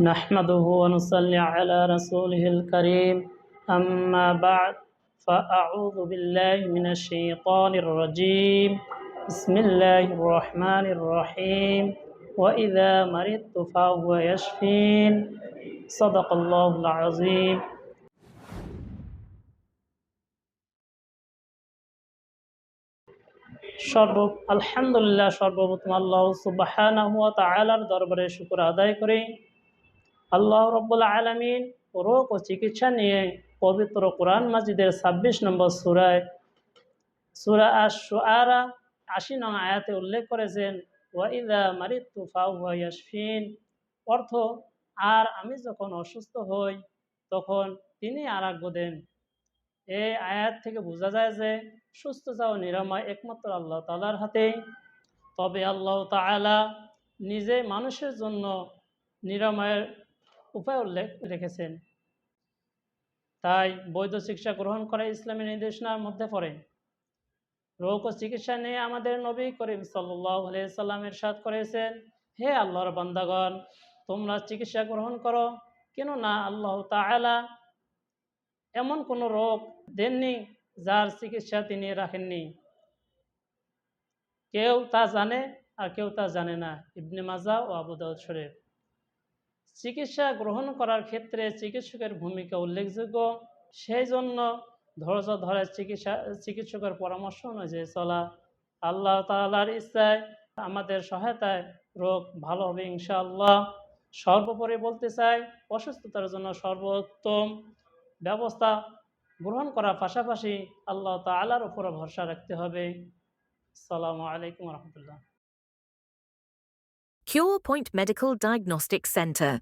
نحمده ونصلي على رسوله الكريم أما بعد فأعوذ بالله من الشيطان الرجيم بسم الله الرحمن الرحيم وإذا مرضت فهو يشفين صدق الله العظيم সর্ব আলহামদুলিল্লাহ সর্বপ্রথম আল্লাহ সুবাহানাহু ওয়া তাআলার দরবারে শুকর আদায় করি আল্লাহ রব্বুল আলামিন রোগ ও চিকিৎসা নিয়ে পবিত্র কোরআন মাজিদের ছাব্বিশ নম্বর সুরায়, সুরা আশ শুআরা আশি নং আয়াতে উল্লেখ করেছেন ওয়াইদা মারিতু ফাহুয়া ইয়াশফিন। অর্থ, আর আমি যখন অসুস্থ হই, তখন তিনি আরাগ্য দেন। এই আয়াত থেকে বোঝা যায় যে সুস্থ ও নিরাময় একমাত্র আল্লাহ তালার হাতে তবে আল্লাহ তালা নিজে মানুষের জন্য নিরাময়ের উপায় উল্লেখ রেখেছেন। তাই বৈধ চিকিৎসা গ্রহণ করা ইসলামী নির্দেশনার মধ্যে পড়ে, রোগ ও চিকিৎসা নিয়ে আমাদের নবী করিম সাল্লামের সাথ করেছেন, হে আল্লাহর বান্দাগণ, তোমরা চিকিৎসা গ্রহণ করো কেন না আল্লাহ তালা এমন কোনো রোগ দেননি যার চিকিৎসা তিনি রাখেননি। কেউ তা জানে আর কেউ তা জানে না। ইবনে মাজা ও আবুদাউদ শরীফ। চিকিৎসা গ্রহণ করার ক্ষেত্রে চিকিৎসকের ভূমিকা উল্লেখযোগ্য। সেই জন্য ধৈর্য ধরে চিকিৎসা, চিকিৎসকের পরামর্শ অনুযায়ী চলা আল্লাহ তালার ইচ্ছায় আমাদের সহায়তায় রোগ ভালো হবে ইনশাআল্লাহ। সর্বোপরি বলতে চাই, অসুস্থতার জন্য সর্বোত্তম ব্যবস্থা গ্রহণ করার পাশাপাশি আল্লাহ তালার উপরে ভরসা রাখতে হবে। আসসালামু আলাইকুম রহমতুল্লাহ। Cure Point Medical Diagnostic Center.